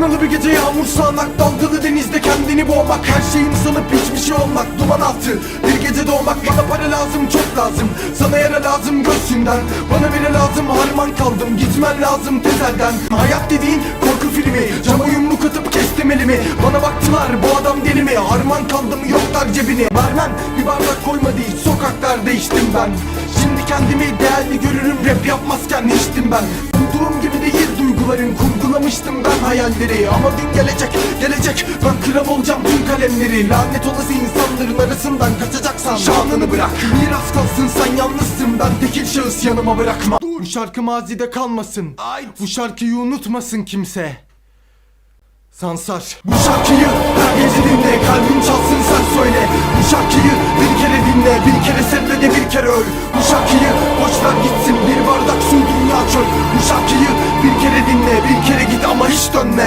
Fırtınalı bir gece yağmur sağanak Dalgalı denizde kendini boğmak Her şeyin sanıp hiçbir şey olmak Duman altı. Bir gece doğmak Bana para lazım çok lazım. Sana yara lazım göğsünden. Bana biri lazım harman kaldım. Gitmen lazım tezelden. Hayat dediğin korku filmi. Cama yumruk atıp kestim elimi Bana baktılar bu adam deli mi? Harman kaldım yoklar cebini Vermem bir bardak koymadı hiç Sokaklarda içtim ben. Şimdi kendimi değerli görürüm Rap yapmazken içtim ben. Umduğum gibi değil duyguların Kurgulamıştım ben hayalleri. Ama gün gelecek gelecek. Ben kral olacağım tüm kalemleri. Lanet olası insanların arasından Kaçacaksan şanını bırak. Miras kalsın sen yalnızsın. Ben tekil şahıs yanıma bırakma. Bu şarkı mazide kalmasın. Bu şarkıyı unutmasın kimse. Sansar. Bu şarkıyı her gece dinle. Kalbin çalsın sen söyle. Bu şarkıyı bir kere dinle. Bir kere sevme de bir kere öl dinle Bir kere git ama hiç dönme